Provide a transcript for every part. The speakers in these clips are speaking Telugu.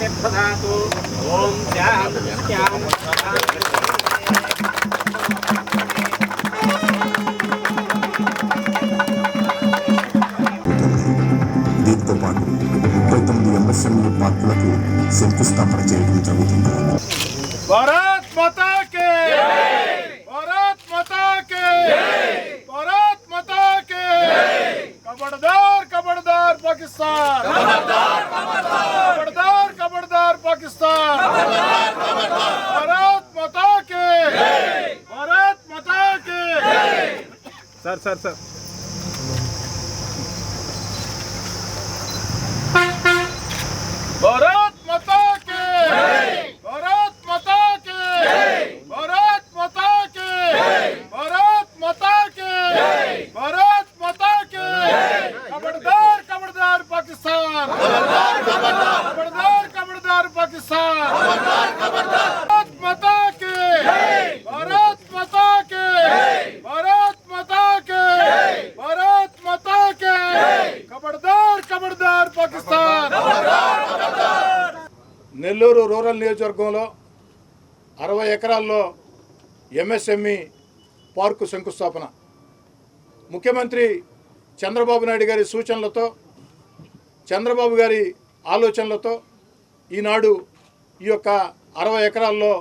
ప్రతిప్రదాతు ఓం శాంత్యాం దీంతో పాటు ముప్పై తొమ్మిది ఎంఎస్ఎంఈ పార్కులకు శంకుస్థాపన చేయడం జరుగుతుంది भारत माता के भारत माता के भारत माता के खबरदार खबरदार Pakistan sir sir sir Nellore rural నియోజకవర్గంలో అరవై ఎకరాల్లో ఎంఎస్ఎంఈ పార్కు శంకుస్థాపన. ముఖ్యమంత్రి చంద్రబాబు నాయుడు గారి సూచనలతో చంద్రబాబు గారి ఆలోచనలతో ఈనాడు ఈ యొక్క అరవై ఎకరాల్లో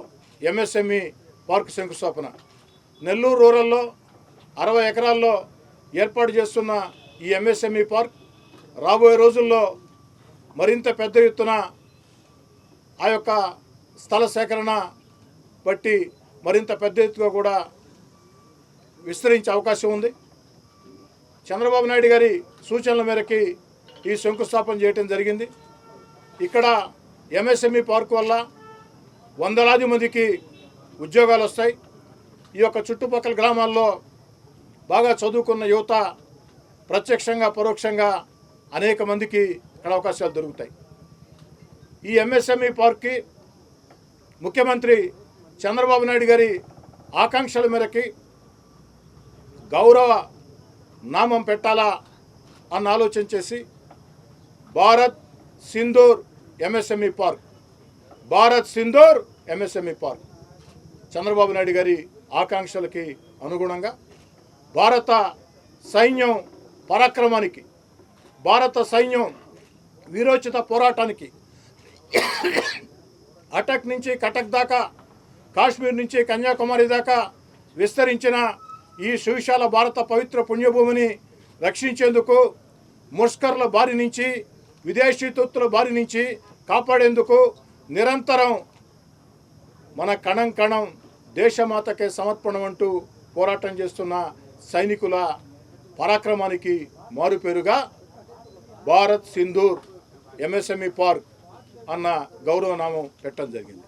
ఎంఎస్ఎంఈ పార్కు శంకుస్థాపన. నెల్లూరు రూరల్లో అరవై ఎకరాల్లో ఏర్పాటు చేస్తున్న ఈ ఎంఎస్ఎంఈ పార్క్ రాబోయే రోజుల్లో మరింత పెద్ద ఎత్తున ఆ యొక్క స్థల సేకరణ బట్టి మరింత పెద్ద ఎత్తుగా కూడా విస్తరించే అవకాశం ఉంది. చంద్రబాబు నాయుడు గారి సూచనల మేరకి ఈ శంకుస్థాపన చేయటం జరిగింది. ఇక్కడ ఎంఎస్ఎంఈ పార్క్ వల్ల వందలాది మందికి ఉద్యోగాలు వస్తాయి. ఈ యొక్క చుట్టుపక్కల గ్రామాల్లో బాగా చదువుకున్న యువత ప్రత్యక్షంగా పరోక్షంగా అనేక మందికి ఇక్కడ అవకాశాలు దొరుకుతాయి. ఈ ఎంఎస్ఎంఈ పార్క్కి ముఖ్యమంత్రి చంద్రబాబు నాయుడు గారి ఆకాంక్షల మేరకి గౌరవ నామం పెట్టాలా అన్న ఆలోచన చేసి Bharat Sindoor MSME park Bharat Sindoor MSME park Chandrababu Naidu గారి ఆకాంక్షలకి అనుగుణంగా భారత సైన్యం పరాక్రమానికి భారత సైన్యం వీరోచిత పోరాటానికి అటక్ నుంచి కటక్ దాకా కాశ్మీర్ నుంచి కన్యాకుమారి దాకా విస్తరించిన ఈ సువిశాల భారత పవిత్ర పుణ్యభూమిని రక్షించేందుకు ముష్కర్ల బారి నుంచి విదేశీ తొత్తుల బారి నుంచి కాపాడేందుకు నిరంతరం మన కణం కణం దేశమాతకే సమర్పణం అంటూ పోరాటం చేస్తున్న సైనికుల పరాక్రమానికి మారుపేరుగా భారత్ సింధూర్ ఎంఎస్ఎంఈ పార్క్. అన్న గౌరవనామం పెట్టడం జరిగింది.